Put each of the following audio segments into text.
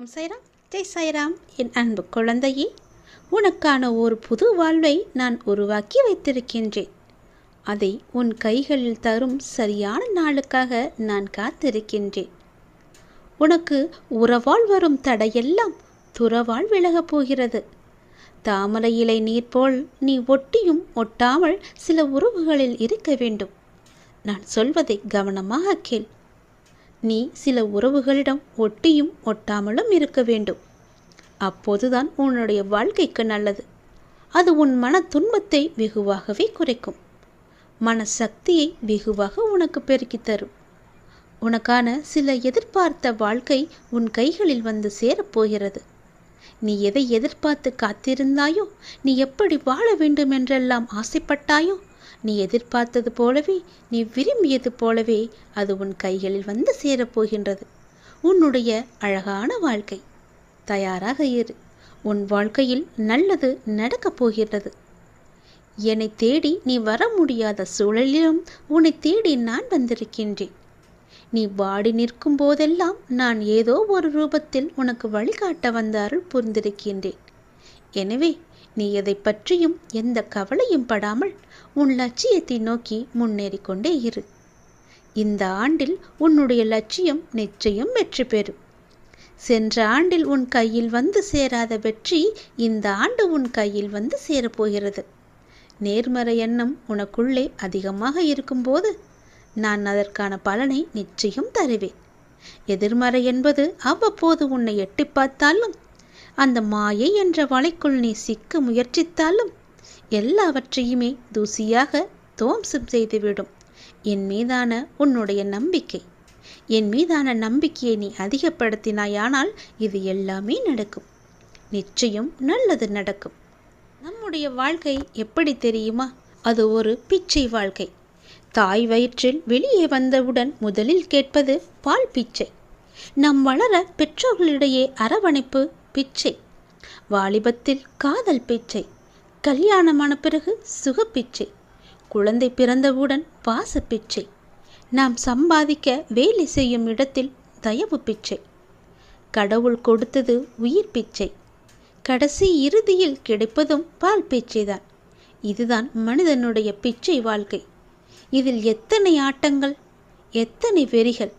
வணக்கம் சைராம். ஜெய் சைராம். என் அன்பு குழந்தையே உனக்கான ஒரு புது வாழ்வை நான் உருவாக்கி வைத்திருக்கின்றேன். அதை உன் கைகளில் தரும் சரியான நாளுக்காக நான் காத்திருக்கின்றேன். உனக்கு உறவால் வரும் தடையெல்லாம் துறவால் விலகப் போகிறது. தாமரை இலை நீர் போல் நீ ஒட்டியும் ஒட்டாமல் சில உறவுகளில் இருக்க வேண்டும். நான் சொல்வதை கவனமாக கேள். நீ சில உறவுகளிடம் ஒட்டியும் ஒட்டாமலும் இருக்க வேண்டும். அப்போதுதான் உன்னுடைய வாழ்க்கைக்கு நல்லது. அது உன் மன துன்பத்தை வெகுவாகவே குறைக்கும். மன சக்தியை வெகுவாக உனக்கு பெருக்கித் தரும். உனக்கான சில எதிர்பார்த்த வாழ்க்கை உன் கைகளில் வந்து சேரப்போகிறது நீ எதை எதிர்பார்த்து காத்திருந்தாயோ நீ எப்படி வாழ வேண்டும் என்றெல்லாம் ஆசைப்பட்டாயோ நீ எதிர்பார்த்தது போலவே நீ விரும்பியது போலவே அது உன் கைகளில் வந்து சேரப்போகின்றது உன்னுடைய அழகான வாழ்க்கை. தயாராக இரு. உன் வாழ்க்கையில் நல்லது நடக்கப் போகின்றது. என்னை தேடி நீ வர முடியாத சூழலிலும் உன்னை தேடி நான் வந்திருக்கின்றேன். நீ வாடி நிற்கும் போதெல்லாம் நான் ஏதோ ஒரு ரூபத்தில் உனக்கு வழிகாட்ட வந்த அருள் புரிந்திருக்கின்றேன். எனவே நீ எதை பற்றியும் எந்த கவலையும் படாமல் உன் லட்சியத்தை நோக்கி முன்னேறி கொண்டே இரு. இந்த ஆண்டில் உன்னுடைய லட்சியம் நிச்சயம் வெற்றி பெறும். சென்ற ஆண்டில் உன் கையில் வந்து சேராத வெற்றி இந்த ஆண்டு உன் கையில் வந்து சேரப்போகிறது. நேர்மறை எண்ணம் உனக்குள்ளே அதிகமாக இருக்கும்போது நான் அதற்கான பலனை நிச்சயம் தருவேன். எதிர்மறை என்பது அவ்வப்போது உன்னை எட்டி பார்த்தாலும் அந்த மாயை என்ற வலைக்குள் நீ சிக்க முயற்சித்தாலும் எல்லாவற்றையுமே தூசியாக துவம்சம் செய்துவிடும். என் மீதான உன்னுடைய நம்பிக்கை. என் மீதான நம்பிக்கையை நீ அதிகப்படுத்தினாயானால் இது எல்லாமே நடக்கும். நிச்சயம் நல்லது நடக்கும். நம்முடைய வாழ்க்கை எப்படி தெரியுமா? அது ஒரு பிச்சை வாழ்க்கை. தாய் வயிற்றில் வெளியே வந்தவுடன் முதலில் கேட்பது பால் பிச்சை. நம் வளர பெற்றோர்களிடையே அரவணைப்பு பிச்சை. வாலிபத்தில் காதல் பிச்சை. கல்யாணமான பிறகு சுகப்பிச்சை. குழந்தை பிறந்தவுடன் பாச பிச்சை நாம் சம்பாதிக்க வேலை செய்யும் இடத்தில் தயவு பிச்சை கடவுள் கொடுத்தது உயிர் பிச்சை கடைசி இறுதியில் கிடைப்பதும் பால் பிச்சைதான் இதுதான் மனிதனுடைய பிச்சை வாழ்க்கை. இதில் எத்தனை ஆட்டங்கள் எத்தனை வெறிகள்.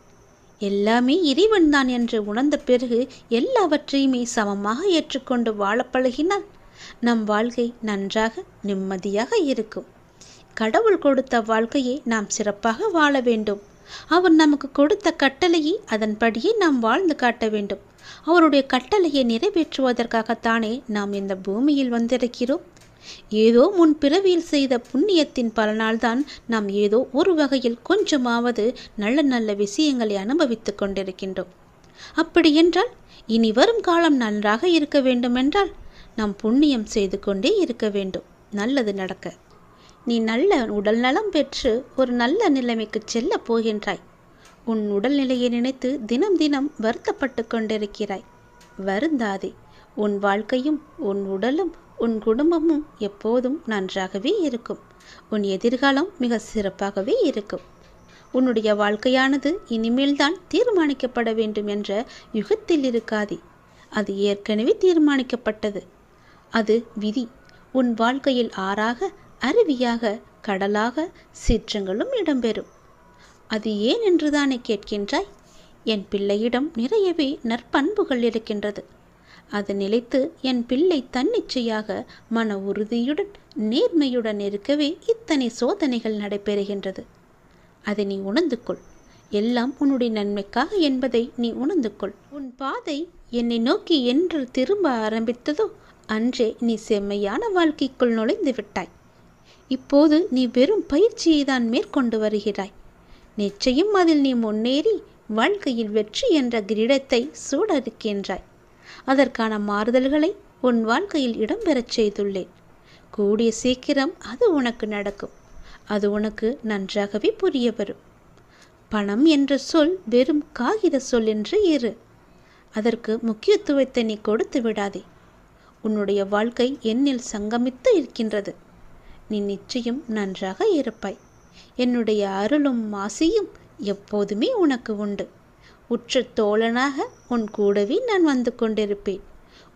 எல்லாமே இறைவன்தான் என்று உணர்ந்த பிறகு எல்லாவற்றையுமே சமமாக ஏற்றுக்கொண்டு வாழ பழகினால் நம் வாழ்க்கை நன்றாக நிம்மதியாக இருக்கும். கடவுள் கொடுத்த வாழ்க்கையை நாம் சிறப்பாக வாழ வேண்டும். அவர் நமக்கு கொடுத்த கட்டளையை அதன்படியே நாம் வாழ்ந்து காட்ட வேண்டும். அவருடைய கட்டளையை நிறைவேற்றுவதற்காகத்தானே நாம் இந்த பூமியில் வந்திருக்கிறோம். ஏதோ முன் பிறவியில் செய்த புண்ணியத்தின் பலனால்தான் நாம் ஏதோ ஒரு வகையில் கொஞ்சமாவது நல்ல நல்ல விஷயங்களை அனுபவித்துக் கொண்டிருக்கின்றோம். அப்படியென்றால் இனி வரும் காலம் நன்றாக இருக்க வேண்டுமென்றால் நாம் புண்ணியம் செய்து கொண்டே இருக்க வேண்டும். நல்லது நடக்க. நீ நல்ல உடல் நலம் பெற்று ஒரு நல்ல நிலைமைக்கு செல்ல போகின்றாய். உன் உடல்நிலையை நினைத்து தினம் தினம் வருத்தப்பட்டு கொண்டிருக்கிறாய். வருந்தாதே. உன் வாழ்க்கையும் உன் உடலும் உன் குடும்பமும் எப்போதும் நன்றாகவே இருக்கும். உன் எதிர்காலம் மிக சிறப்பாகவே இருக்கும். உன்னுடைய வாழ்க்கையானது இனிமேல்தான் தீர்மானிக்கப்பட வேண்டும் என்ற யுகத்தில் இருக்காதே. அது ஏற்கனவே தீர்மானிக்கப்பட்டது. அது விதி. உன் வாழ்க்கையில் ஆறாக அருவியாக கடலாக சீற்றங்களும் இடம்பெறும். அது ஏன் என்றுதானே கேட்கின்றாய்? என் பிள்ளையிடம் நிறையவே நற்பண்புகள் இருக்கின்றது. அது நிலைத்து என் பிள்ளை தன்னிச்சையாக மன உறுதியுடன் நேர்மையுடன் இருக்கவே இத்தனை சோதனைகள் நடைபெறுகின்றது. அதை நீ உணர்ந்து கொள் எல்லாம் உன்னுடைய நன்மைக்காக என்பதை நீ உணர்ந்து கொள் உன் பாதை என்னை நோக்கி என்று திரும்ப ஆரம்பித்ததோ அன்றே நீ செம்மையான வாழ்க்கைக்குள் நுழைந்து விட்டாய் இப்போது நீ வெறும் பயிற்சியை தான் மேற்கொண்டு வருகிறாய். நிச்சயம் அதில் நீ முன்னேறி வாழ்க்கையில் வெற்றி என்ற கிரீடத்தை சூடறுக்கின்றாய். அதற்கான மாறுதல்களை உன் வாழ்க்கையில் இடம்பெறச் செய்துள்ளேன். கூடிய சீக்கிரம் அது உனக்கு நடக்கும். அது உனக்கு நன்றாகவே புரிய வரும். பணம் என்ற சொல் வெறும் காகித சொல் என்று இரு. அதற்கு முக்கியத்துவத்தை நீ கொடுத்து விடாதே. உன்னுடைய வாழ்க்கை என்னில் சங்கமித்து இருக்கின்றது. நீ நிச்சயம் நன்றாக இருப்பாய். என்னுடைய அருளும் மாசியும் எப்போதுமே உனக்கு உண்டு. உற்ற தோழனாக உன் கூடவே நான் வந்து கொண்டிருப்பேன்.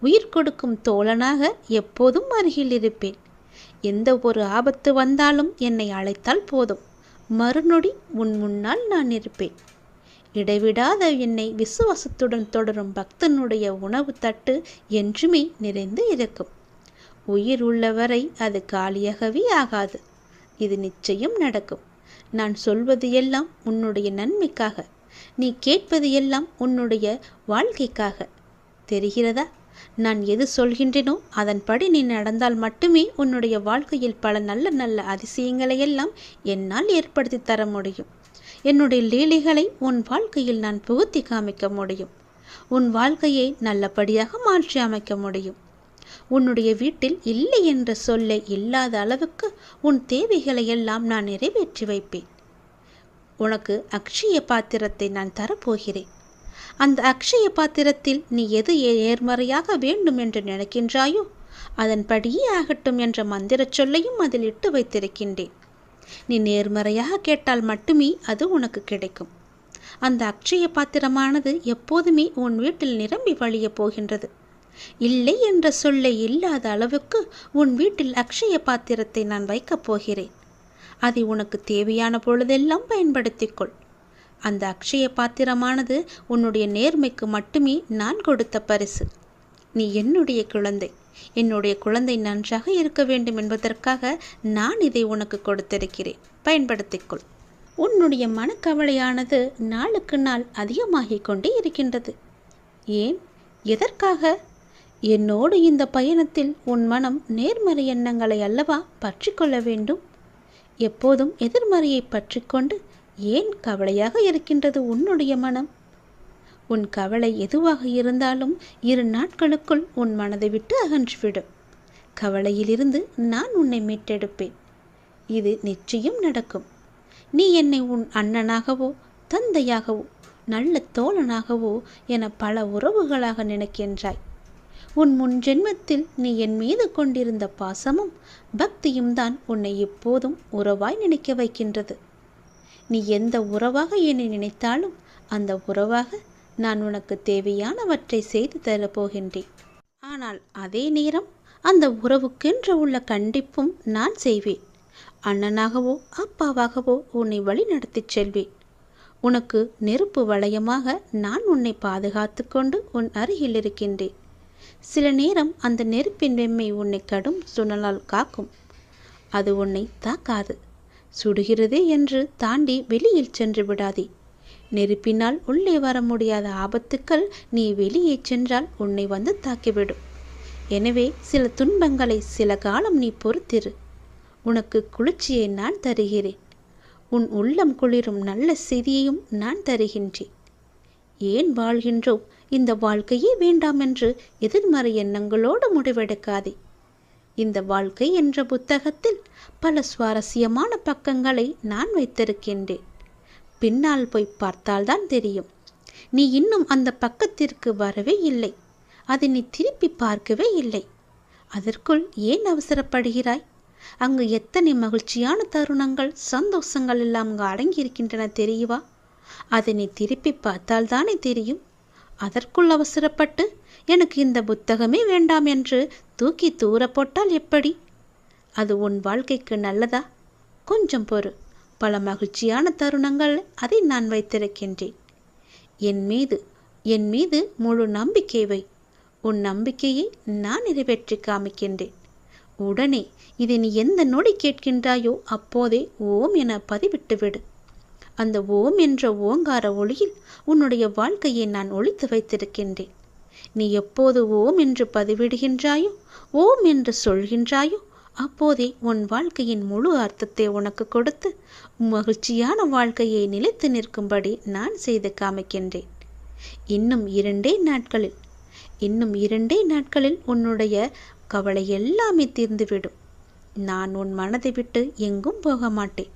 உயிர் கொடுக்கும் தோழனாக எப்போதும் அருகில் இருப்பேன். எந்த ஒரு ஆபத்து வந்தாலும் என்னை அழைத்தால் போதும். மறுநொடி உன் முன்னால் நான் இருப்பேன். இடைவிடாத என்னை விசுவாசத்துடன் தொடரும் பக்தனுடைய உணவு தட்டு என்றுமே நிறைந்து இருக்கும். உயிர் உள்ளவரை அது காலியாகவே ஆகாது. இது நிச்சயம் நடக்கும். நான் சொல்வது எல்லாம் உன்னுடைய நன்மைக்காக. நீ கேட்பது எல்லாம் உன்னுடைய வாழ்க்கைக்காக. தெரிகிறதா? நான் எது சொல்கின்றேனோ அதன்படி நீ நடந்தால் மட்டுமே உன்னுடைய வாழ்க்கையில் பல நல்ல நல்ல அதிசயங்களை எல்லாம் என்னால் ஏற்படுத்தி தர முடியும். என்னுடைய லீலைகளை உன் வாழ்க்கையில் நான் புகுத்தி காமிக்க முடியும். உன் வாழ்க்கையை நல்லபடியாக மாற்றி அமைக்க முடியும். உன்னுடைய வீட்டில் இல்லை என்ற சொல்லை இல்லாத அளவுக்கு உன் தேவைகளை எல்லாம் நான் நிறைவேற்றி வைப்பேன். உனக்கு அக்ஷய பாத்திரத்தை நான் தரப்போகிறேன். அந்த அக்ஷய பாத்திரத்தில் நீ எது நேர்மறையாக வேண்டும் என்று நினைக்கின்றாயோ அதன்படியே ஆகட்டும் என்ற மந்திரச் சொல்லையும் அதில் இட்டு வைத்திருக்கின்றேன். நீ நேர்மறையாக கேட்டால் மட்டுமே அது உனக்கு கிடைக்கும். அந்த அக்ஷய பாத்திரமானது எப்போதுமே உன் வீட்டில் நிரம்பி வழியப் போகின்றது. இல்லை என்ற சொல்லை இல்லாத அளவுக்கு உன் வீட்டில் அக்ஷய பாத்திரத்தை நான் வைக்கப் போகிறேன். அதை உனக்கு தேவையான பொழுதெல்லாம் பயன்படுத்திக்கொள். அந்த அக்ஷய பாத்திரமானது உன்னுடைய நேர்மைக்கு மட்டுமே நான் கொடுத்த பரிசு. நீ என்னுடைய குழந்தை. என்னுடைய குழந்தை நன்றாக இருக்க வேண்டும் என்பதற்காக நான் இதை உனக்கு கொடுத்திருக்கிறேன். பயன்படுத்திக்கொள். உன்னுடைய மனக்கவலையானது நாளுக்கு நாள் அதிகமாகிக் கொண்டே இருக்கின்றது. ஏன்? எதற்காக? என்னோடு இந்த பயணத்தில் உன் மனம் நேர்மறை எண்ணங்களை அல்லவா பற்றி கொள்ள வேண்டும்? எப்போதும் எதிர்மறையை பற்றி கொண்டு ஏன் கவலையாக இருக்கின்றது உன்னுடைய மனம்? உன் கவலை எதுவாக இருந்தாலும் இரு நாட்களுக்குள் உன் மனதை விட்டு அகன்றுவிடும் கவலையிலிருந்து நான் உன்னை மீட்டெடுப்பேன். இது நிச்சயம் நடக்கும். நீ என்னை உன் அண்ணனாகவோ தந்தையாகவோ நல்ல தோழனாகவோ என பல உறவுகளாக நினைக்கின்றாய். உன் முன் ஜென்மத்தில் நீ என் மீது கொண்டிருந்த பாசமும் பக்தியும் தான் உன்னை எப்போதும் உறவாய் நினைக்க வைக்கின்றது. நீ எந்த உறவாக என்னை நினைத்தாலும் அந்த உறவாக நான் உனக்கு தேவையானவற்றை செய்து தரப்போகின்றேன். ஆனால் அதே நேரம் அந்த உறவுக்கென்று உள்ள கண்டிப்பும் நான் செய்வேன். அண்ணனாகவோ அப்பாவாகவோ உன்னை வழி நடத்தி செல்வேன். உனக்கு நெருப்பு வளையமாக நான் உன்னை பாதுகாத்து கொண்டு உன் அருகில் இருக்கின்றேன். சில நேரம் அந்த நெருப்பின் வெம்மை உன்னை கடும் சுழலால் காக்கும். அது உன்னை தாக்காது. சுடுகிறதே என்று தாண்டி வெளியில் சென்று விடாதே. நெருப்பினால் உள்ளே வர முடியாத ஆபத்துக்கள் நீ வெளியே சென்றால் உன்னை வந்து தாக்கிவிடும். எனவே சில துன்பங்களை சில காலம் நீ பொறுத்திரு. உனக்கு குளிர்ச்சியை நான் தருகிறேன். உன் உள்ளம் குளிரும் நல்ல செய்தியையும் நான் தருகின்றேன். ஏன் வாழ்கின்றோம் இந்த வாழ்க்கையே வேண்டாம் என்று எதிர்மறை எண்ணங்களோடு முடிவெடுக்காதே. இந்த வாழ்க்கை என்ற புத்தகத்தில் பல சுவாரஸ்யமான பக்கங்களை நான் வைத்திருக்கின்றேன். பின்னால் போய் பார்த்தால்தான் தெரியும். நீ இன்னும் அந்த பக்கத்திற்கு வரவே இல்லை. அதை நீ திருப்பி பார்க்கவே இல்லை. அதற்குள் ஏன் அவசரப்படுகிறாய்? அங்கு எத்தனை மகிழ்ச்சியான தருணங்கள் சந்தோஷங்கள் எல்லாம் அங்கு அடங்கியிருக்கின்றன தெரியுவா அதை நீ திருப்பி பார்த்தால்தானே தெரியும். அதற்குள் அவசரப்பட்டு எனக்கு இந்த புத்தகமே வேண்டாம் என்று தூக்கி தூர போட்டால் எப்படி? அது உன் வாழ்க்கைக்கு நல்லதா? கொஞ்சம் பொறு. பல மகிழ்ச்சியான தருணங்கள் அதை நான் வைத்திருக்கின்றேன். என் மீது என் மீது முழு நம்பிக்கை வை. உன் நம்பிக்கையை நான் நிறைவேற்றி காமிக்கின்றேன். உடனே இதை நீ எந்த நொடி கேட்கின்றாயோ அப்போதே ஓம் என பதிவிட்டுவிடு அந்த ஓம் என்ற ஓங்கார ஒளியில் உன்னுடைய வாழ்க்கையை நான் ஒழித்து வைத்திருக்கின்றேன். நீ எப்போது ஓம் என்று பதிவிடுகின்றாயோ ஓம் என்று சொல்கின்றாயோ அப்போதே உன் வாழ்க்கையின் முழு அர்த்தத்தை உனக்கு கொடுத்து மகிழ்ச்சியான வாழ்க்கையை நிலைத்து நிற்கும்படி நான் செய்து காமிக்கின்றேன். இன்னும் இரண்டே நாட்களில் இன்னும் இரண்டே நாட்களில் உன்னுடைய கவலை எல்லாமே தீர்ந்துவிடும். நான் உன் மனதை விட்டு எங்கும் போக மாட்டேன்.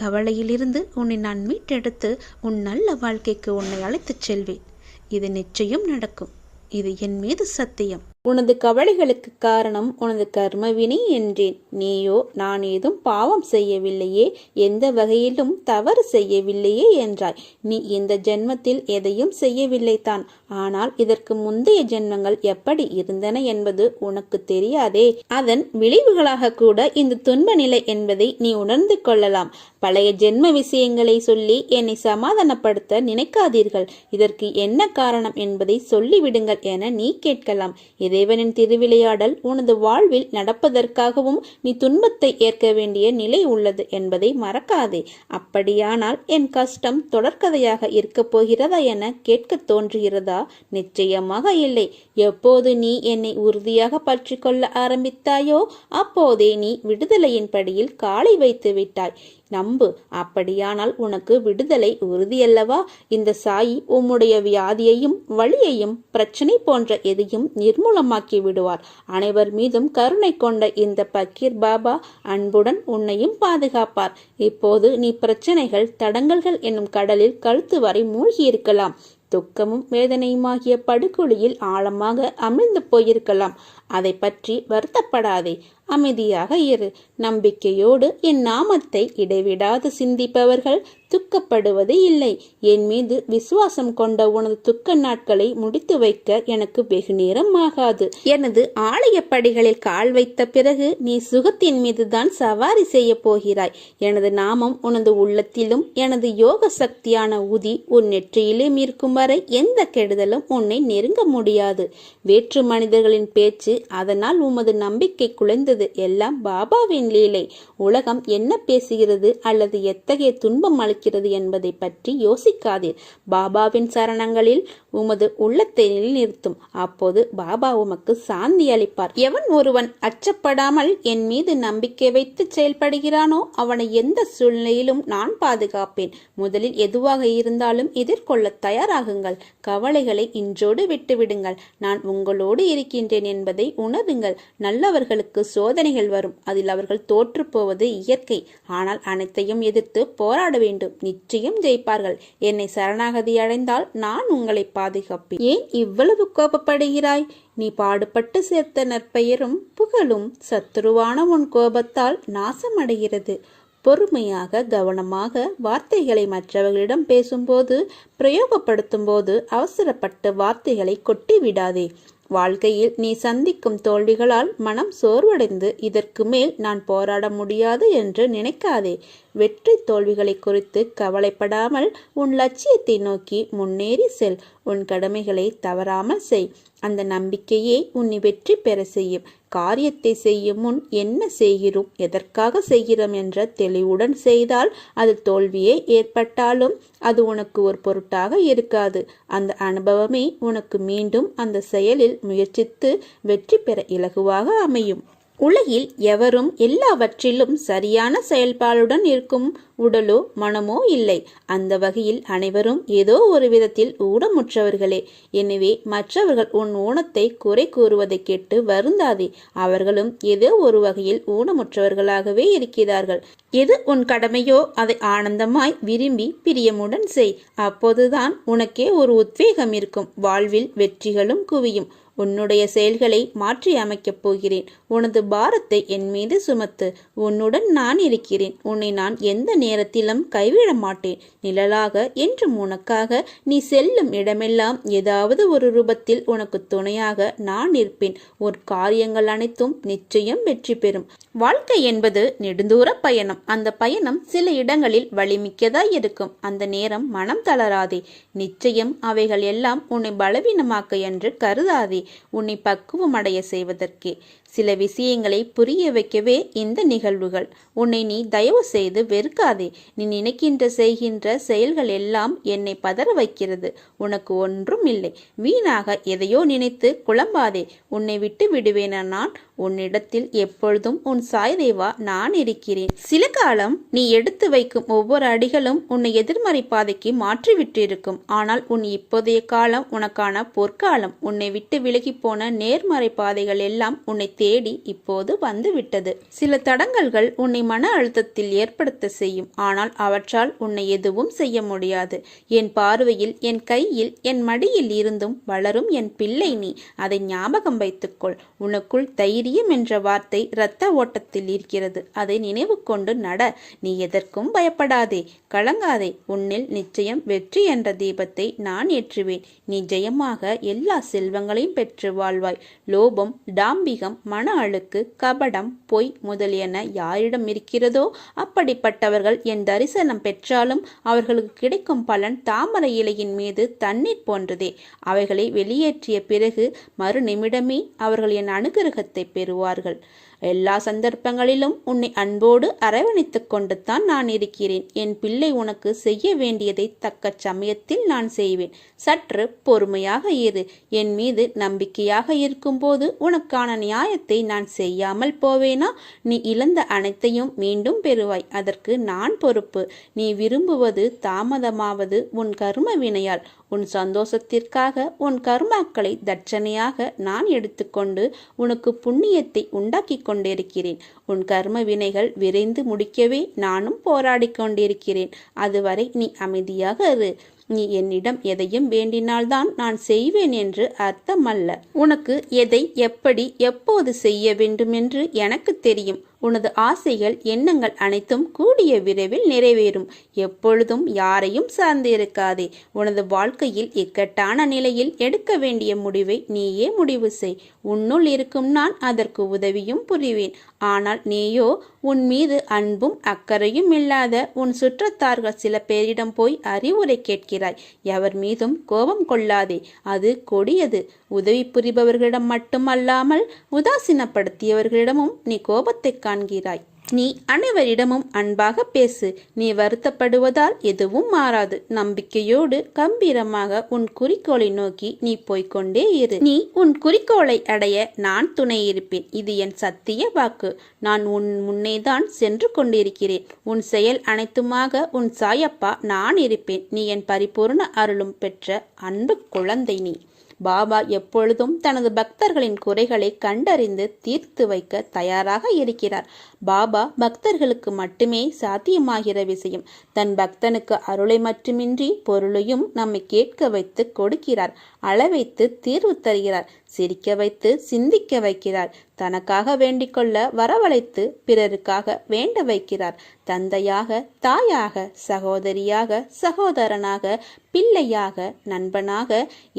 கவலையிலிருந்து உன்னை நான் மீட்டெடுத்து உன் நல்ல வாழ்க்கைக்கு உன்னை அழைத்துச் செல்வேன். இது நிச்சயம் நடக்கும். இது என் மீது சத்தியம். உனது கவலைகளுக்கு காரணம் உனது கர்மவினை என்றேன். நீயோ நான் ஏதும் பாவம் செய்யவில்லையே. எந்த வகையிலும் தவறு செய்யவில்லையே என்றாய். நீ இந்த ஜென்மத்தில் எதையும் செய்யவில்லை தான் ஆனால் இதற்கு முந்தைய ஜென்மங்கள் எப்படி இருந்தன என்பது உனக்கு தெரியாதே. அதன் விளைவுகளாக கூட இந்த துன்ப நிலை என்பதை நீ உணர்ந்து கொள்ளலாம். பழைய ஜென்ம விஷயங்களை சொல்லி என்னை சமாதானப்படுத்த நினைக்காதீர்கள். இதற்கு என்ன காரணம் என்பதை சொல்லிவிடுங்கள் என நீ கேட்கலாம். இறைவனின் திருவிளையாடல் உனது வாழ்வில் நடப்பதற்காகவும் நீ துன்பத்தை ஏற்க வேண்டிய நிலை உள்ளது என்பதை மறக்காதே. அப்படியானால் என் கஷ்டம் தொடர்கதையாக இருக்கப் போகிறதா என கேட்க தோன்றுகிறதா? நிச்சயமாக இல்லை. எப்போது நீ என்னை உறுதியாக பற்றி கொள்ள ஆரம்பித்தாயோ அப்போதே நீ விடுதலையின் படியில் காலை வைத்து விட்டாய். நம்பு அப்படியானால் உனக்கு விடுதலை உறுதியல்லவா? இந்த சாயி உம்முடைய வியாதியையும் வழியையும் பிரச்சனை போன்ற எதையும் நிர்மூலமாக்கி விடுவார். அனைவர் மீதும் கருணை கொண்ட இந்த பக்கீர் பாபா அன்புடன் உன்னையும் பாதுகாப்பார். இப்போது நீ பிரச்சனைகள் தடங்கல்கள் என்னும் கடலில் கழுத்து வரை மூழ்கியிருக்கலாம். துக்கமும் வேதனையுமாகிய படுகொலியில் ஆழமாக அமிழ்ந்து போயிருக்கலாம். அதை பற்றி வருத்தப்படாதே. அமைதியாக இரு. நம்பிக்கையோடு என் நாமத்தை இடைவிடாது சிந்திப்பவர்கள் துக்கப்படுவது இல்லை. என் மீது விசுவாசம் கொண்ட உனது துக்க நாட்களை முடித்து வைக்க எனக்கு வெகு நேரம் ஆகாது. எனது ஆலய படிகளில் கால் வைத்த பிறகு நீ சுகத்தின் மீதுதான் சவாரி செய்ய போகிறாய். எனது நாமம் உனது உள்ளத்திலும் எனது யோக சக்தியான உதி உன் நெற்றியிலும் இருக்கும் வரை எந்த கெடுதலும் உன்னை நெருங்க முடியாது. வேற்று மனிதர்களின் பேச்சு அதனால் உமது நம்பிக்கை குலைந்தது. எல்லாம் பாபாவின் லீலை. உலகம் என்ன பேசுகிறது அல்லது எத்தகைய துன்பம் அளிக்கிறது என்பதை பற்றி யோசிக்காதீர். பாபாவின் சரணங்களில் உமது உள்ளத்தை நிலைநிறுத்தும். அப்போது பாபா உமக்கு சாந்தி அளிப்பார். எவன் ஒருவன் அச்சப்படாமல் என் மீது நம்பிக்கை வைத்து செயல்படுகிறானோ அவனை எந்த சூழ்நிலையிலும் நான் பாதுகாப்பேன். முதலில் எதுவாக இருந்தாலும் எதிர்கொள்ள தயாராகுங்கள். கவலைகளை இன்றோடு விட்டுவிடுங்கள். நான் உங்களோடு இருக்கின்றேன் என்பதை என்பதை உணருங்கள். நல்லவர்களுக்கு சோதனைகள் வரும். அதில் அவர்கள் தோற்று போவது இயற்கை. ஆனால் அனைத்தையும் எதிர்த்து போராட வேண்டும். நிச்சயம் ஜெயிப்பார்கள். என்னை சரணாகதி அடைந்தால் நான் உங்களை பாதுகாப்பேன். ஏன் இவ்வளவு கோபப்படுகிறாய்? நீ பாடுபட்டு சேர்த்த நற்பெயரும் புகழும் சத்துருவான உன் கோபத்தால் நாசமடைகிறது. பொறுமையாக கவனமாக வார்த்தைகளை மற்றவர்களிடம் பேசும்போது பிரயோகப்படுத்தும் போது அவசரப்பட்டு வார்த்தைகளை கொட்டி விடாதே வாழ்க்கையில் நீ சந்திக்கும் தோல்விகளால் மனம் சோர்வடைந்து இதற்கு மேல் நான் போராட முடியாது என்று நினைக்காதே. வெற்றி தோல்விகளை குறித்து கவலைப்படாமல் உன் லட்சியத்தை நோக்கி முன்னேறி செல். உன் கடமைகளை தவறாமல் செய். அந்த நம்பிக்கையே உன்னை வெற்றி பெற செய்யும். காரியத்தை செய்யும் முன் என்ன செய்கிறோம்? எதற்காக செய்கிறோம் என்ற தெளிவுடன் செய்தால் அது தோல்வியே ஏற்பட்டாலும் அது உனக்கு ஒரு பொருட்டாக இருக்காது. அந்த அனுபவமே உனக்கு மீண்டும் அந்த செயலில் முயற்சித்து வெற்றி பெற இலகுவாக அமையும். உலகில் எவரும் எல்லாவற்றிலும் சரியான செயல்பாடுடன் இருக்கும் உடலோ மனமோ இல்லை. அந்த வகையில் அனைவரும் ஏதோ ஒரு விதத்தில் ஊனமுற்றவர்களே. எனவே மற்றவர்கள் உன் ஊனத்தை குறை கூறுவதை கேட்டு வருந்தாதே. அவர்களும் ஏதோ ஒரு வகையில் ஊனமுற்றவர்களாகவே இருக்கிறார்கள். எது உன் கடமையோ அதை ஆனந்தமாய் விரும்பி பிரியமுடன் செய். அப்போதுதான் உனக்கே ஒரு உத்வேகம் இருக்கும். வாழ்வில் வெற்றிகளும் குவியும். உன்னுடைய செயல்களை மாற்றி அமைக்கப் போகிறேன். உனது பாரத்தை என் மீது சுமத்து. உன்னுடன் நான் இருக்கிறேன். உன்னை நான் எந்த நேரத்திலும் கைவிட மாட்டேன். நிழலாக என்றும் உனக்காக நீ செல்லும் இடமெல்லாம் ஏதாவது ஒரு ரூபத்தில் உனக்கு துணையாக நான் இருப்பேன் ஒரு காரியங்கள் அனைத்தும் நிச்சயம் வெற்றி பெறும். வாழ்க்கை என்பது நெடுந்தூர பயணம். அந்த பயணம் சில இடங்களில் வலிமிக்கதாய் இருக்கும். அந்த நேரம் மனம் தளராதே. நிச்சயம் அவைகள் எல்லாம் உன்னை பலவீனமாக்க என்று கருதாதே. உன்னை பக்குவமடைய செய்வதற்கே. சில விஷயங்களை புரிய வைக்கவே இந்த நிகழ்வுகள். உன்னை நீ தயவு செய்து வெறுக்காதே. நீ நினைக்கின்ற செய்கின்ற செயல்கள் எல்லாம் என்னை பதற வைக்கிறது. உனக்கு ஒன்றும் இல்லை. வீணாக எதையோ நினைத்து குழம்பாதே. உன்னை விட்டு விடுவேன நான்? உன்னிடத்தில் எப்பொழுதும் உன் சாய்தேவா நான் இருக்கிறேன். சில காலம் நீ எடுத்து வைக்கும் ஒவ்வொரு அடிகளும் உன்னை எதிர்மறை பாதைக்கு மாற்றிவிட்டிருக்கும். ஆனால் உன் இப்போதைய காலம் உனக்கான பொற்காலம். உன்னை விட்டு விலகி போன நேர்மறை பாதைகள் எல்லாம் உன்னை தேடி இப்போது வந்துவிட்டது. சில தடங்கல்கள் உன்னை மன அழுத்தத்தில் ஏற்படுத்த செய்யும். ஆனால் அவற்றால் உன்னை எதுவும் செய்ய முடியாது. என் பார்வையில் என் கையில் என் மடியில் இருந்தும் வளரும் என் பிள்ளை நீ. அதை ஞாபகம் வைத்துக்கொள். உனக்குள் தைரியம் என்ற வார்த்தை இரத்த ஓட்டத்தில் இருக்கிறது. அதை நினைவு கொண்டு நட. நீ எதற்கும் பயப்படாதே. கலங்காதே. உன்னில் நிச்சயம் வெற்றி என்ற தீபத்தை நான் ஏற்றுவேன். நீ ஜெயமாக எல்லா செல்வங்களையும் பெற்று வாழ்வாய். லோபம் டாம்பிகம் மன அழுக்கு கபடம் பொய் முதலியன யாரிடம் இருக்கிறதோ அப்படிப்பட்டவர்கள் என் தரிசனம் பெற்றாலும் அவர்களுக்கு கிடைக்கும் பலன் தாமரை இலையின் மீது தண்ணீர் போன்றதே. அவைகளை வெளியேற்றிய பிறகு மறு நிமிடமே அவர்கள் என் அனுகிரகத்தை பெறுவார்கள். எல்லா சந்தர்ப்பங்களிலும் உன்னை அன்போடு அரவணைத்துக் கொண்டுத்தான் நான் இருக்கிறேன். என் பிள்ளை உனக்கு செய்ய வேண்டியதை தக்க சமயத்தில் நான் செய்வேன். சற்று பொறுமையாக இரு. என் மீது நம்பிக்கையாக இருக்கும்போது உனக்கான நியாயத்தை நான் செய்யாமல் போவேனா? நீ இழந்த அனைத்தையும் மீண்டும் பெறுவாய். அதற்கு நான் பொறுப்பு. நீ விரும்புவது தாமதமாவது உன் கர்ம வினையால். உன் சந்தோஷத்திற்காக உன் கர்மாக்களை தட்சணையாக நான் எடுத்துக்கொண்டு உனக்கு புண்ணியத்தை உண்டாக்கி கொண்டிருக்கிறேன். உன் கர்ம வினைகள் விரைந்து முடிக்கவே நானும் போராடி கொண்டிருக்கிறேன். அதுவரை நீ அமைதியாக இரு. நீ என்னிடம் எதையும் வேண்டினால்தான் நான் செய்வேன் என்று அர்த்தமல்ல. உனக்கு எதை எப்படி எப்போது செய்ய வேண்டுமென்று எனக்கு தெரியும். உனது ஆசைகள் எண்ணங்கள் அனைத்தும் கூடிய விரைவில் நிறைவேறும். எப்பொழுதும் யாரையும் சார்ந்து இருக்காதே உனது வாழ்க்கையில் இக்கட்டான நிலையில் எடுக்க வேண்டிய முடிவை நீயே முடிவு செய். உன்னுள் இருக்கும் நான் அதற்கு உதவியும் புரிவேன். ஆனால் நீயோ உன் மீது அன்பும் அக்கறையும் இல்லாத உன் சுற்றத்தார்கள் சில பேரிடம் போய் அறிவுரை கேட்கிறாய். எவர் மீதும் கோபம் கொள்ளாதே. அது கொடியது. உதவி புரிபவர்களிடம் மட்டுமல்லாமல் உதாசீனப்படுத்தியவர்களிடமும் நீ கோபத்தை காண்கிறாய். நீ அனைவரிடமும் அன்பாக பேசு. நீ வருத்தப்படுவதால் எதுவும் மாறாது. நம்பிக்கையோடு கம்பீரமாக உன் குறிக்கோளை நோக்கி நீ போய்கொண்டே இரு. நீ உன் குறிக்கோளை அடைய நான் துணை இருப்பேன். இது என் சத்திய வாக்கு. நான் உன் முன்னேதான் சென்று கொண்டிருக்கிறேன். உன் செயல் அனைத்துமாக உன் சாயப்பா நான் இருப்பேன். நீ என் பரிபூர்ண அருளும் பெற்ற அன்பு குழந்தை நீ. பாபா எப்பொழுதும் தனது பக்தர்களின் குறைகளை கண்டறிந்து தீர்த்து வைக்க தயாராக இருக்கிறார். பாபா பக்தர்களுக்கு மட்டுமே சாத்தியமாகிற விஷயம். தன் பக்தனுக்கு அருளை மட்டுமின்றி பொருளையும் நம்மை கேட்க வைத்து கொடுக்கிறார். அளவைத்து தீர்வு தருகிறார். சிரிக்க வைத்து சிந்திக்க வைக்கிறார். தனக்காக வேண்டிக்கொள்ள வரவழைத்து பிறருக்காக வேண்ட வைக்கிறார். தந்தையாக தாயாக சகோதரியாக சகோதரனாக பிள்ளையாக நண்பனாக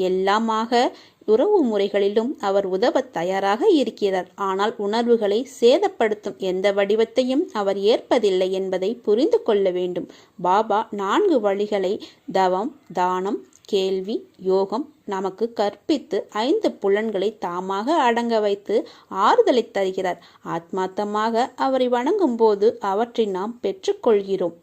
எல்லாமாக உறவு முறைகளிலும் அவர் உதவ தயாராக இருக்கிறார். ஆனால் உணர்வுகளை சேதப்படுத்தும் எந்த வடிவத்தையும் அவர் ஏற்பதில்லை என்பதை புரிந்து கொள்ள வேண்டும். பாபா நான்கு வழிகளை தவம் தானம் கேள்வி யோகம் நமக்கு கற்பித்து ஐந்து புலன்களை தாமாக அடங்க வைத்து ஆறுதலை தருகிறார். ஆத்மார்த்தமாக அவரை வணங்கும் போது அவற்றை நாம் பெற்றுக்கொள்கிறோம்.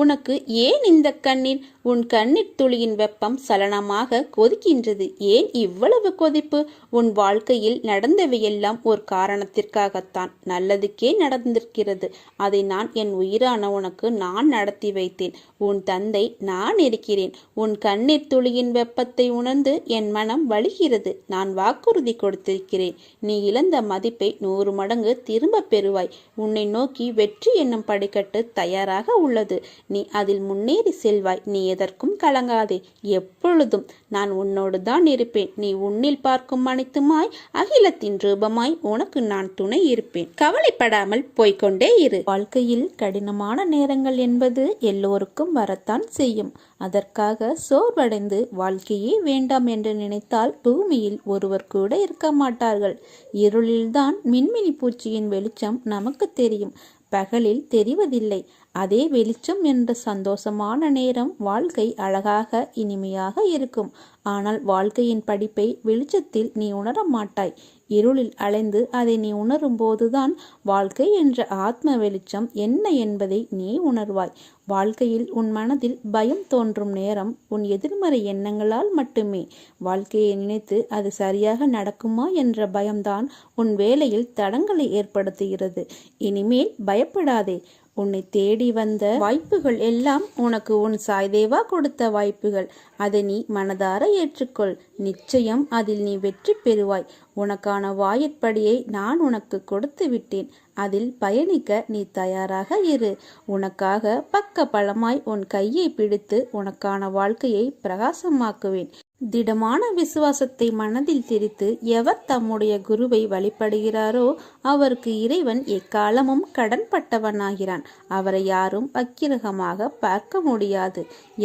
உனக்கு ஏன் இந்த கண்ணீர் உன் கண்ணீர் துளியின் வெப்பம் சலனமாக கொதிக்கின்றது? ஏன் இவ்வளவு கொதிப்பு? உன் வாழ்க்கையில் நடந்தவையெல்லாம் ஒரு காரணத்திற்காகத்தான். நல்லதுக்கே நடந்திருக்கிறது. அதை நான் என் உயிரான உனக்கு நான் நடத்தி வைத்தேன். உன் தந்தை நான் இருக்கிறேன். உன் கண்ணீர் துளியின் வெப்பத்தை உணர்ந்து என் மனம் வலிகிறது. நான் வாக்குறுதி கொடுத்திருக்கிறேன். நீ இழந்த மதிப்பை நூறு மடங்கு திரும்ப பெறுவாய். உன்னை நோக்கி வெற்றி என்னும் படிக்கட்டு தயாராக உள்ளது. நீ அதில் முன்னேறி செல்வாய் நீ எதற்கும் கலங்காதே. எப்பொழுதும் நான் உன்னோடு தான் இருப்பேன். நீ உன்னில் பார்க்கும் அனைத்துமாய் அகிலத்தின் ரூபமாய் உனக்கு நான் துணை இருப்பேன். கவலைப்படாமல் போய்கொண்டே இரு. வாழ்க்கையில் கடினமான நேரங்கள் என்பது எல்லோருக்கும் வரத்தான் செய்யும். அதற்காக சோர்வடைந்து வாழ்க்கையே வேண்டாம் என்று நினைத்தால் பூமியில் ஒருவர் கூட இருக்க மாட்டார்கள். இருளில்தான் மின்மினி பூச்சியின் வெளிச்சம் நமக்கு தெரியும். பகலில் தெரிவதில்லை. அதே வெளிச்சம் என்ற சந்தோஷமான நேரம் வாழ்க்கை அழகாக இனிமையாக இருக்கும். ஆனால் வாழ்க்கையின் படிப்பை வெளிச்சத்தில் நீ உணர மாட்டாய். இருளில் அலைந்து அதை நீ உணரும் போதுதான் வாழ்க்கை என்ற ஆத்ம வெளிச்சம் என்ன என்பதை நீ உணர்வாய். வாழ்க்கையில் உன் மனதில் பயம் தோன்றும் நேரம் உன் எதிர்மறை எண்ணங்களால் மட்டுமே. வாழ்க்கையை நினைத்து அது சரியாக நடக்குமா என்ற பயம்தான் உன் வேலையில் தடங்களை ஏற்படுத்துகிறது. இனிமேல் பயப்படாதே. உன்னை தேடி வந்த வாய்ப்புகள் எல்லாம் உனக்கு உன் சாய்தேவா கொடுத்த வாய்ப்புகள். அதை நீ மனதார ஏற்றுக்கொள். நிச்சயம் அதில் நீ வெற்றி பெறுவாய். உனக்கான வாயிற்படியை நான் உனக்கு கொடுத்து விட்டேன். அதில் பயணிக்க நீ தயாராக இரு. உனக்காக பக்க பலமாய் உன் கையை பிடித்து உனக்கான வாழ்க்கையை பிரகாசமாக்குவேன். திடமான விசுவாசத்தை மனதில் திரித்து எவர் தம்முடைய குருவை வழிபடுகிறாரோ அவருக்கு இறைவன் எக்காலமும் கடன்பட்டவனாகிறான். அவரை யாரும் பக்கிரகமாக பார்க்க முடியாது.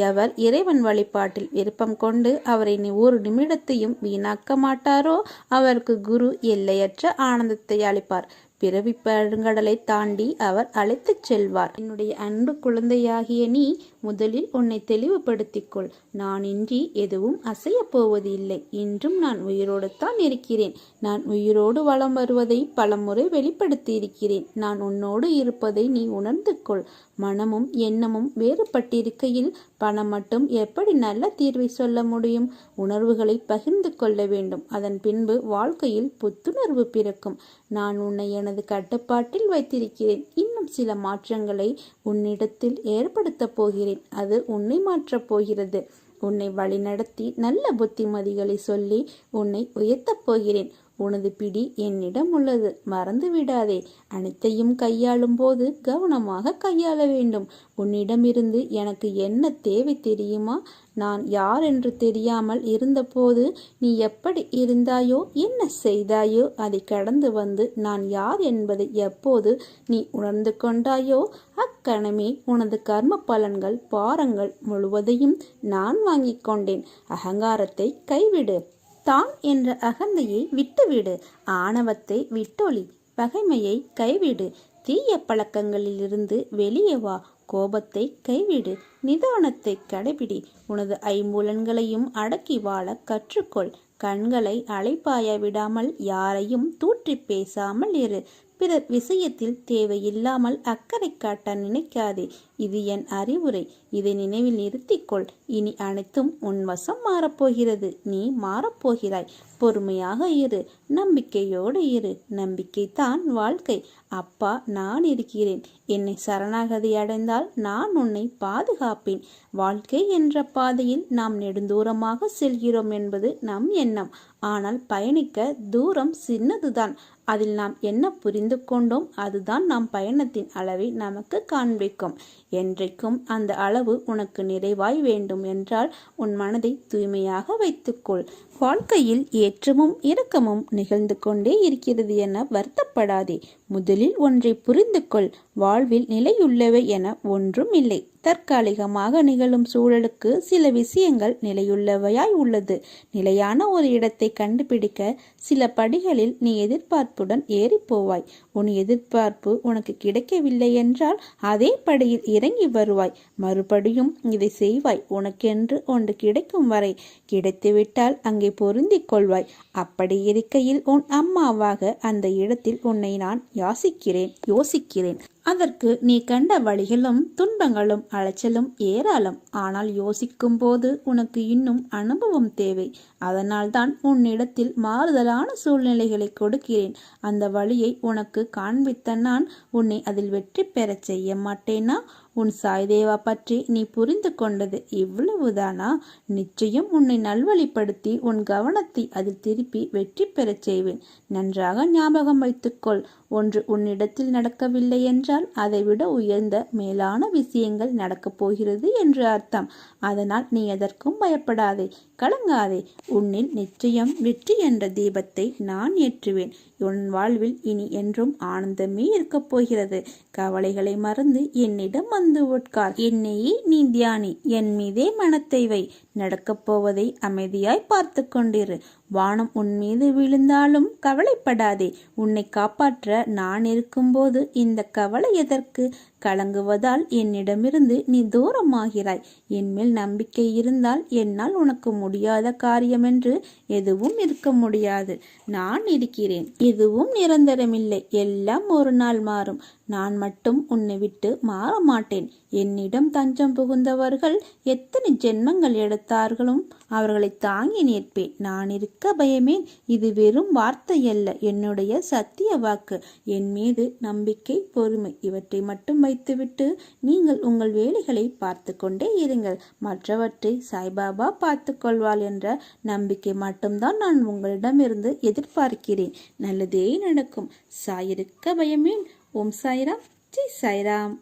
எவர் இறைவன் வழிபாட்டில் விருப்பம் கொண்டு அவரை நீ ஒரு நிமிடத்தையும் வீணாக்க மாட்டாரோ அவருக்கு குரு எல்லையற்ற ஆனந்தத்தை அளிப்பார். பிறவி பெருங்கடலை தாண்டி அவர் அழைத்துச் செல்வார். என்னுடைய அன்பு குழந்தையாகிய நீ முதலில் உன்னை தெளிவுபடுத்திக் கொள் நான் இன்றி எதுவும் அசையப் போவது இல்லை இன்றும் நான் உயிரோடு தான் இருக்கிறேன். நான் உயிரோடு வலம் வருவதை பலமுறை வெளிப்படுத்தி இருக்கிறேன் நான் உன்னோடு இருப்பதை நீ உணர்ந்து கொள் மனமும் எண்ணமும் வேறுபட்டிருக்கையில் பணம் மட்டும் எப்படி நல்ல தீர்வை சொல்ல முடியும்? உணர்வுகளை பகிர்ந்து கொள்ள வேண்டும். அதன் பின்பு வாழ்க்கையில் புத்துணர்வு பிறக்கும். நான் உன்னை எனது கட்டுப்பாட்டில் வைத்திருக்கிறேன். இன்னும் சில மாற்றங்களை உன்னிடத்தில் ஏற்படுத்தப் போகிறேன். அது உன்னை மாற்றப் போகிறது. உன்னை வழிநடத்தி நல்ல புத்திமதிகளை சொல்லி உன்னை உயர்த்தப் போகிறேன். உனது பிடி என்னிடம் உள்ளது. மறந்து விடாதே. அனைத்தையும் கையாளும் போது கவனமாக கையாள வேண்டும். உன்னிடமிருந்து எனக்கு என்ன தேவை தெரியுமா? நான் யார் என்று தெரியாமல் இருந்தபோது நீ எப்படி இருந்தாயோ என்ன செய்தாயோ அதை கடந்து வந்து நான் யார் என்பதை எப்போது நீ உணர்ந்து கொண்டாயோ அக்கணமே உனது கர்ம பலன்கள் பாரங்கள் முழுவதையும் நான் வாங்கிக் கொண்டேன். அகங்காரத்தை கைவிடு. தான் என்ற அகந்தையை விட்டுவிடு. ஆணவத்தை விட்டொளி பகைமையை கைவிடு. தீய பழக்கங்களிலிருந்து வெளியே வா. கோபத்தை கைவிடு. நிதானத்தை கடைபிடி. உனது ஐம்புலன்களையும் அடக்கி வாழ கற்றுக்கொள். கண்களை அலைப்பாய விடாமல் யாரையும் தூற்றி பேசாமல் இரு. பிறர் விஷயத்தில் தேவையில்லாமல் அக்கறை காட்ட நினைக்காதே. இது என் அறிவுரை. இதை நினைவில் நிறுத்திக்கொள். இனி அனைத்தும் உன் வசம் மாறப்போகிறது. நீ மாறப்போகிறாய். பொறுமையாக இரு. நம்பிக்கையோடு இரு. நம்பிக்கை தான் வாழ்க்கை. அப்பா நான் இருக்கிறேன். என்னை சரணாகதி அடைந்தால் நான் உன்னை பாதுகாப்பேன். வாழ்க்கை என்ற பாதையில் நாம் நெடுந்தூரமாக செல்கிறோம் என்பது நம் எண்ணம். ஆனால் பயணிக்க தூரம் சின்னதுதான். அதில் நாம் என்ன புரிந்து கொண்டோம்? அதுதான் நாம் பயணத்தின் அளவை நமக்கு காண்பிக்கும். என்றைக்கும் அந்த அளவு உனக்கு நிறைவாய் வேண்டும் என்றால் உன் மனதை தூய்மையாக வைத்துக்கொள். வாழ்க்கையில் ஏற்றமும் இரக்கமும் நிகழ்ந்து கொண்டே இருக்கிறது என வருத்தப்படாதே. முதலில் ஒன்றை புரிந்து கொள். வாழ்வில் நிலையுள்ளவை என ஒன்றும் இல்லை. தற்காலிகமாக நிகழும் சூழலுக்கு சில விஷயங்கள் நிலையுள்ளவையாய் உள்ளது. நிலையான ஒரு இடத்தை கண்டுபிடிக்க சில படிகளில் நீ எதிர்பார்ப்புடன் ஏறிப்போவாய் உன் எதிர்பார்ப்பு உனக்கு கிடைக்கவில்லை என்றால் அதே படியில் இறங்கி வருவாய். மறுபடியும் இதை செய்வாய். உனக்கென்று ஒன்று கிடைக்கும் வரை. கிடைத்துவிட்டால் அங்கே பொருந்திக் கொள்வாய். அப்படி இருக்கையில் உன் அம்மாவாக அந்த இடத்தில் உன்னை நான் யாசிக்கிறேன் யோசிக்கிறேன். அதற்கு நீ கண்ட வழிகளும் துன்பங்களும் அலைச்சலும் ஏராளம். ஆனால் யோசிக்கும் போது உனக்கு இன்னும் அனுபவம் தேவை. அதனால்தான் உன்னிடத்தில் மாறுதலான சூழ்நிலைகளை கொடுக்கிறேன். அந்த வழியை உனக்கு காண்பித்த நான் உன்னை அதில் வெற்றி பெறச் செய்ய மாட்டேனா? உன் சாய்தேவா பற்றி நீ புரிந்து கொண்டது இவ்வளவுதானா? நிச்சயம் உன்னை நல்வழிப்படுத்தி உன் கவனத்தை அதில் திருப்பி வெற்றி பெறச் செய்வேன். நன்றாக ஞாபகம் வைத்துக்கொள். ஒன்று உன்னிடத்தில் நடக்கவில்லை என்றால் அதைவிட உயர்ந்த மேலான விஷயங்கள் நடக்கப் போகிறது என்று அர்த்தம். அதனால் நீ எதற்கும் பயப்படாதே. கலங்காதே. உன்னில் நிச்சயம் வெற்றி என்ற தீபத்தை நான் ஏற்றுவேன். உன் வாழ்வில் இனி என்றும் ஆனந்தமே இருக்கப் போகிறது. கவலைகளை மறந்து என்னிடம் வந்து உட்கார். என்னையே நீ தியானி. என் மீதே மனத்தை வை. நடக்கப் போவதை அமைதியாய் பார்த்து கொண்டிரு. வானம் உன் மீது விழுந்தாலும் கவலைப்படாதே. உன்னை காப்பாற்ற நான் இருக்கும்போது இந்த கவலை எதற்கு? கலங்குவதால் என்னிடமிருந்து நீ தூரமாகிறாய். என்மேல் நம்பிக்கை இருந்தால் என்னால் உனக்கு முடியாத காரியமென்று எதுவும் இருக்க முடியாது. நான் இருக்கிறேன். எதுவும் நிரந்தரமில்லை. எல்லாம் ஒரு நாள் மாறும். நான் மட்டும் உன்னை விட்டு மாற மாட்டேன் என்னிடம் தஞ்சம் புகுந்தவர்கள் எத்தனை ஜென்மங்கள் எடுத்தார்களும் அவர்களை தாங்கி நிற்பேன். நான் இருக்க பயமேன் இது வெறும் வார்த்தையல்ல என்னுடைய சத்திய வாக்கு. என் மீது நம்பிக்கை பொறுமை இவற்றை மட்டும் வைத்துவிட்டு நீங்கள் உங்கள் வேலைகளை பார்த்து கொண்டே இருங்கள். மற்றவற்றை சாய்பாபா பார்த்து கொள்வாள் என்ற நம்பிக்கை மட்டும்தான் நான் உங்களிடமிருந்து எதிர்பார்க்கிறேன். நல்லதே நடக்கும். சாயிருக்க பயமேன். ஓம் சாய்ராம். ஜெய் சாய்ராம்.